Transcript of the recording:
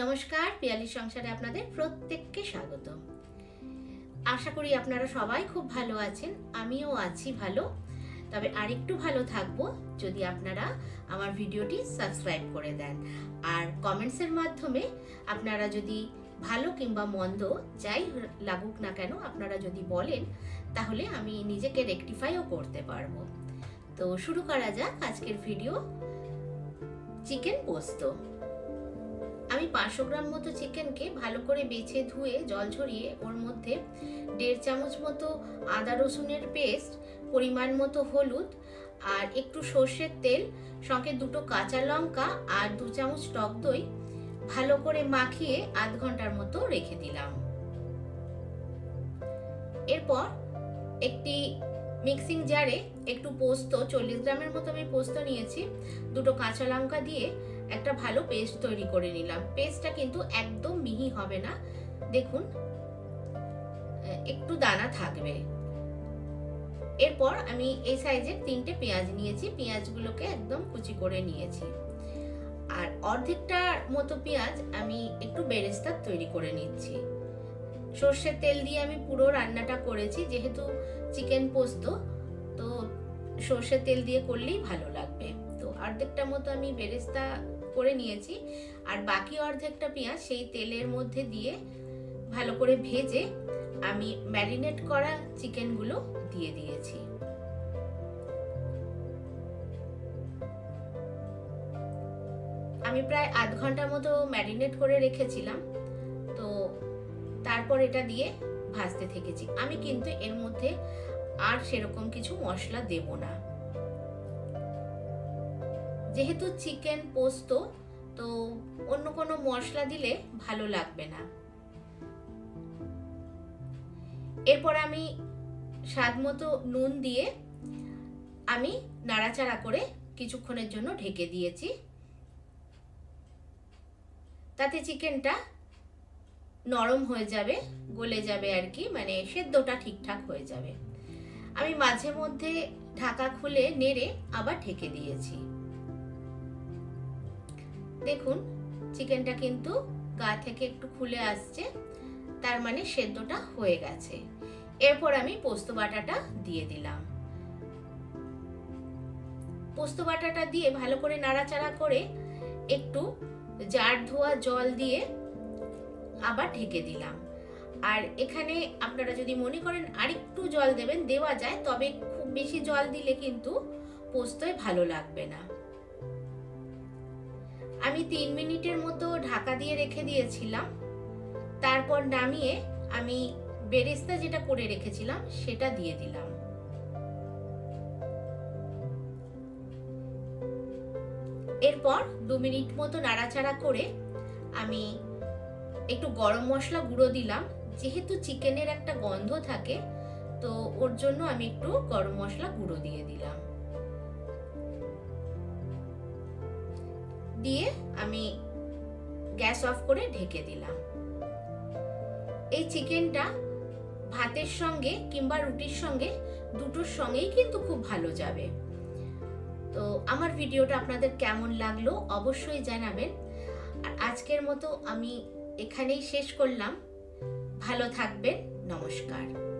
নমস্কার পিয়ালি সংসারে আপনাদের প্রত্যেককে স্বাগত। আশা করি আপনারা সবাই খুব ভালো আছেন, আমিও আছি ভালো। তবে আরেকটু ভালো থাকব যদি আপনারা আমার ভিডিওটি সাবস্ক্রাইব করে দেন। আর কমেন্টসের মাধ্যমে আপনারা যদি ভালো কিংবা মন্দ যাই লাগুক না কেন আপনারা যদি বলেন, তাহলে আমি নিজেকে রেকটিফাইও করতে পারব। তো শুরু করা যাক আজকের ভিডিও চিকেন পোস্ত। আমি পাঁচশো গ্রাম মতো চিকেনকে ভালো করে বেছে ধুয়ে, জল ঝরিয়ে ওর মধ্যে দেড় চামচ মতো আদা রসুনের পেস্ট, পরিমাণ মতো হলুদ আর একটু সর্ষের তেল, সঙ্গে দুটো কাঁচা লঙ্কা আর দু চামচ টক দই ভালো করে মাখিয়ে আধ ঘণ্টার মতো রেখে দিলাম। এরপর একটি মিক্সিং জারে একটু পোস্ত, চল্লিশ গ্রামের মতো আমি পোস্ত নিয়েছি, দুটো কাঁচা লঙ্কা দিয়ে একটা ভালো পেস্ট তৈরি করে নিলাম। পেস্টটা কিন্তু একদম মিহি হবে না। দেখুন একটু দানা থাকবে। এরপর আমি এই সাইজের তিনটে পেঁয়াজ নিয়েছি। পেঁয়াজগুলোকে একদম কুচি করে নিয়েছি। আর অর্ধেকটার মতো পেঁয়াজ আমি একটু বেরেস্তার তৈরি করে নিচ্ছি। সর্ষের তেল দিয়ে আমি পুরো রান্নাটা করেছি, যেহেতু চিকেন পোস্ত, তো সর্ষের তেল দিয়ে করলেই ভালো লাগবে। তো অর্ধেকটা মতো আমি বেরেস্তা করে নিয়েছি। আর বাকি অর্ধেকটা পেঁয়াজ সেই তেলের মধ্যে দিয়ে ভালো করে ভেজে আমি ম্যারিনেট করা চিকেনগুলো দিয়ে দিয়েছি। আমি প্রায় আধ ঘণ্টার মতো ম্যারিনেট করে রেখেছিলাম। তো তারপর এটা দিয়ে ভাজতে থেকেছি। আমি কিন্তু এর মধ্যে আর সেরকম কিছু মশলা দেব না। যেহেতু চিকেন পোস্ত, তো অন্য কোনো মশলা দিলে ভালো লাগবে না। এরপর আমি স্বাদ মতো নুন দিয়ে আমি নাড়াচাড়া করে কিছুক্ষণের জন্য ঢেকে দিয়েছি। তাতে চিকেনটা নরম হয়ে যাবে, গলে যাবে আর কি মানে সেদ্ধটা ঠিকঠাক হয়ে যাবে। আমি মাঝে মধ্যে ঢাকা খুলে নেড়ে আবার ঢেকে দিয়েছি। দেখুন চিকেনটা কিন্তু গা থেকে একটু খুলে আসছে, তার মানে সেদ্ধটা হয়ে গেছে। এরপর আমি পোস্ত বাটাটা দিয়ে দিলাম। পোস্ত বাটাটা দিয়ে ভালো করে নাড়াচাড়া করে একটু জার ধোয়া জল দিয়ে আবার ঢেকে দিলাম। আর এখানে আপনারা যদি মনে করেন আরেকটু জল দেবেন, দেওয়া যায়, তবে খুব বেশি জল দিলে কিন্তু পোস্তয় ভালো লাগবে না। আমি তিন মিনিটের মতো ঢাকা দিয়ে রেখে দিয়েছিলাম। তারপর নামিয়ে আমি বেরেস্তা যেটা করে রেখেছিলাম, সেটা দিয়ে দিলাম। এরপর দু মিনিট মতো নাড়াচাড়া করে আমি একটু গরম মশলা গুঁড়ো দিলাম। যেহেতু চিকেনের একটা গন্ধ থাকে, তো ওর জন্য আমি একটু গরম মশলা গুঁড়ো দিয়ে দিলাম। দিয়ে আমি গ্যাস অফ করে ঢেকে দিলাম। এই চিকেনটা ভাতের সঙ্গে কিংবা রুটির সঙ্গে দুটোর সঙ্গেই কিন্তু খুব ভালো যাবে। তো আমার ভিডিওটা আপনাদের কেমন লাগল অবশ্যই জানাবেন। আর আজকের মতো আমি এখানেই শেষ করলাম। ভালো থাকবেন, নমস্কার।